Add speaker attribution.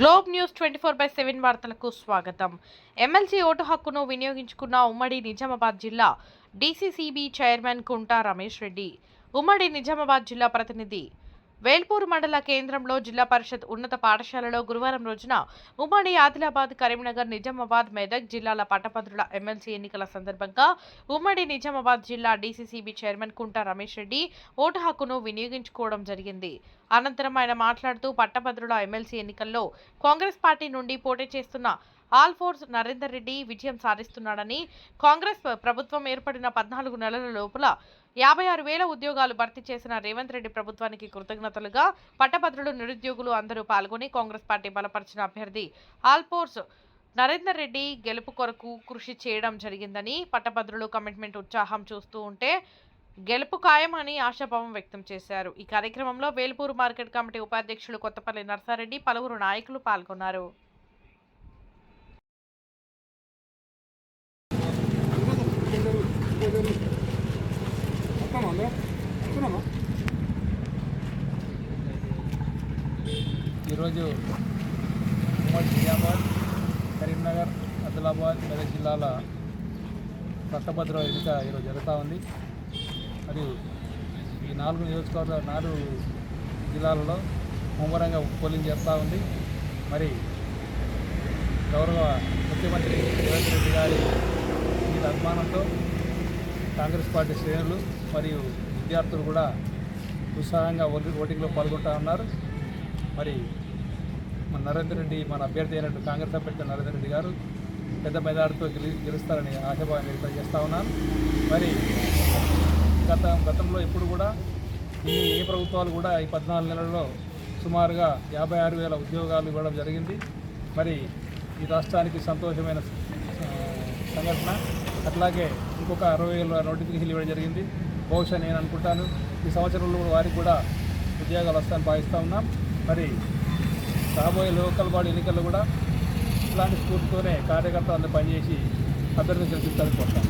Speaker 1: Globe news twenty four by seven వార్తలకు స్వాగతం. MLC vote హక్కును వినియోగించుకున్న ఉమ్మడి నిజామాబాద్ జిల్లా డీసీసీబీ చైర్మన్ కుంటా రమేష్ రెడ్డి ఉమ్మడి నిజామాబాద్ జిల్లా ప్రతినిధి వేల్పూర్ మండల కేంద్రంలో జిల్లా పరిషత్ ఉన్నత పాఠశాలలో గురువారం రోజున ఉమ్మడి ఆదిలాబాద్ కరీంనగర్ నిజామాబాద్ మెదక్ జిల్లాల పట్టభద్రుల ఎమ్మెల్సీ ఎన్నికల సందర్భంగా ఉమ్మడి నిజామాబాద్ జిల్లా DCCB chairman Kunta Ramesh Reddy vote హక్కును వినియోగించుకోవడం జరిగింది. అనంతరం ఆయన మాట్లాడుతూ పట్టభద్రుల ఎమ్మెల్సీ ఎన్నికల్లో కాంగ్రెస్ పార్టీ నుండి పోటీ చేస్తున్న ఆల్ ఫోర్స్ నరేందర్ రెడ్డి విజయం సాధిస్తున్నాడని కాంగ్రెస్ ప్రభుత్వం ఏర్పడిన పద్నాలుగు నెలల లోపల యాభై ఆరు వేల ఉద్యోగాలు భర్తీ చేసిన రేవంత్ రెడ్డి ప్రభుత్వానికి కృతజ్ఞతలుగా పట్టభద్రులు నిరుద్యోగులు అందరూ పాల్గొని కాంగ్రెస్ పార్టీ బలపరిచిన అభ్యర్థి ఆల్ఫోర్స్ నరేందర్ రెడ్డి గెలుపు కొరకు కృషి చేయడం జరిగిందని పట్టభద్రులు కమిట్మెంట్ ఉత్సాహం చూస్తూ ఉంటే గెలుపు ఖాయమని ఆశాభావం వ్యక్తం చేశారు. ఈ కార్యక్రమంలో వేల్పూరు మార్కెట్ కమిటీ ఉపాధ్యక్షులు కొత్తపల్లి నర్సారెడ్డి పలువురు నాయకులు పాల్గొన్నారు.
Speaker 2: ఈరోజు ఉమ్మడి నిజామాబాద్ కరీంనగర్ ఆదిలాబాద్ మెదక్ జిల్లాల పట్టభద్ర ఎన్నిక ఈరోజు జరుగుతూ ఉంది. మరియు ఈ నాలుగు నియోజకవర్గ నాలుగు జిల్లాలలో ముమ్మరంగా పోలింగ్ చేస్తూ ఉంది. మరి గౌరవ ముఖ్యమంత్రి రేవంత్ రెడ్డి గారి మీద అభిమానంతో కాంగ్రెస్ పార్టీ శ్రేణులు మరియు విద్యార్థులు కూడా ఉత్సాహంగా ఓటి- ఓటింగ్లో పాల్గొంటూ ఉన్నారు. మరి మన నరేంద్ర రెడ్డి మన అభ్యర్థి అయినట్టు కాంగ్రెస్ అభ్యర్థి నరేంద్ర రెడ్డి గారు పెద్ద మెజార్టీతో గెలి గెలుస్తారని ఆశాభావం వ్యక్తం చేస్తూ ఉన్నాను మరి గత గతంలో ఎప్పుడు కూడా ఈ ఏ ప్రభుత్వాలు కూడా ఈ పద్నాలుగు నెలల్లో సుమారుగా యాభై ఆరు వేల ఉద్యోగాలు ఇవ్వడం జరిగింది. మరి ఈ రాష్ట్రానికి సంతోషమైన సంఘటన. అట్లాగే ఇంకొక అరవై వేల నోటిఫికేషన్లు ఇవ్వడం జరిగింది. బహుశా నేను అనుకుంటాను. ఈ సంవత్సరంలో వారికి కూడా ఉద్యోగాలు వస్తాయని భావిస్తూ ఉన్నాం. మరి రాబోయే లోకల్ బాడీ ఎన్నికల్లో కూడా ఇలాంటి స్ఫూర్తితోనే కార్యకర్తలు అందరూ పనిచేసి అభ్యర్థులు గెలిపిస్తారని కోరుతాం.